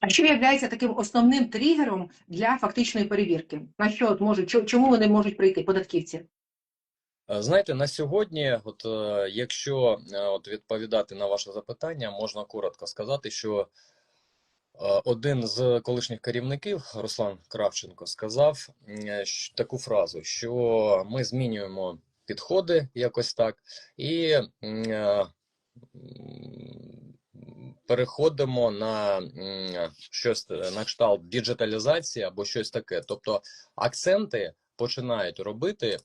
А що є таким основним тригером для фактичної перевірки? На що от можуть, чому вони можуть прийти, податківці? Е, Знаєте, на сьогодні, от е, якщо е, от відповідати на ваше запитання, можна коротко сказати, що один з колишніх керівників, Руслан Кравченко, сказав таку фразу, що ми змінюємо підходи якось так, і переходимо на щось на кшталт діджиталізації або щось таке. Тобто акценти починають робити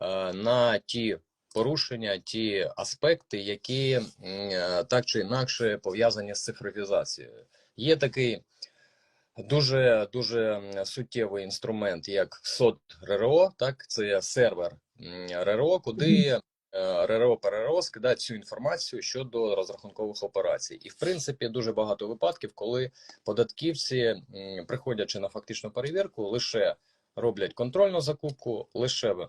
е, на ті порушення, ті аспекти, які е, так чи інакше пов'язані з цифровізацією. Є такий дуже дуже суттєвий інструмент, як СОД РРО, так це сервер РРО, куди РРО ПРРО скидає цю інформацію щодо розрахункових операцій. І в принципі дуже багато випадків, коли податківці, приходячи на фактичну перевірку, лише роблять контрольну закупку, лише е,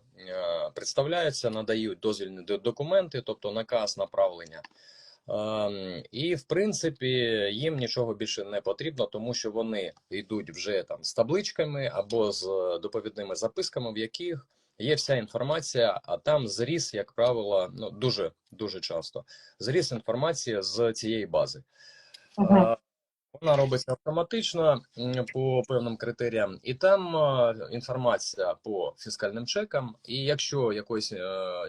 представляються, надають дозвільні документи, тобто наказ направлення. Ем, І в принципі їм нічого більше не потрібно, тому що вони йдуть вже там з табличками або з доповідними записками, в яких є вся інформація, а там зріс, як правило, ну дуже дуже часто зріс інформація з цієї бази. Ага. Вона робиться автоматично по певним критеріям, і там інформація по фіскальним чекам. І якщо якогось, е,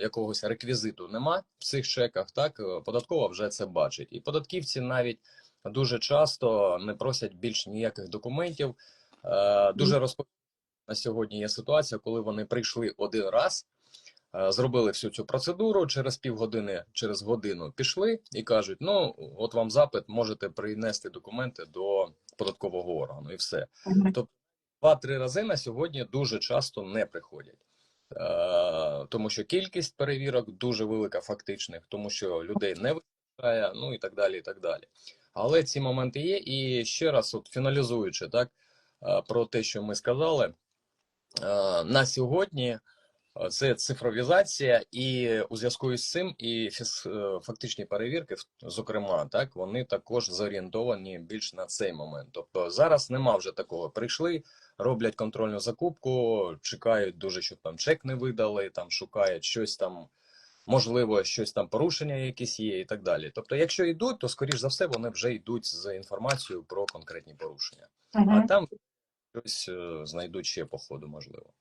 якогось реквізиту нема в цих чеках, так е, податкова вже це бачить. І податківці навіть дуже часто не просять більш ніяких документів. Е, Дуже розповідно на сьогодні є ситуація, коли вони прийшли один раз. е, Зробили всю цю процедуру через півгодини, через годину пішли і кажуть: ну от вам запит, можете принести документи до податкового органу, і все. Ага. Два-три рази на сьогодні дуже часто не приходять, е, тому що кількість перевірок дуже велика, фактичних, тому що людей не вистачає, ну і так далі. і так далі. Але ці моменти є. І ще раз, от фіналізуючи так е, про те, що ми сказали, на сьогодні. е, Це цифровізація, і у зв'язку із цим і е, фактичні перевірки, зокрема, так вони також зорієнтовані більш на цей момент. Тобто зараз нема вже такого. Прийшли, роблять контрольну закупку, чекають дуже, щоб там чек не видали, там шукають щось там, можливо, щось там порушення якісь є, і так далі. Тобто, якщо йдуть, то скоріш за все вони вже йдуть з інформацією про конкретні порушення, а там щось знайду ще по ходу, можливо.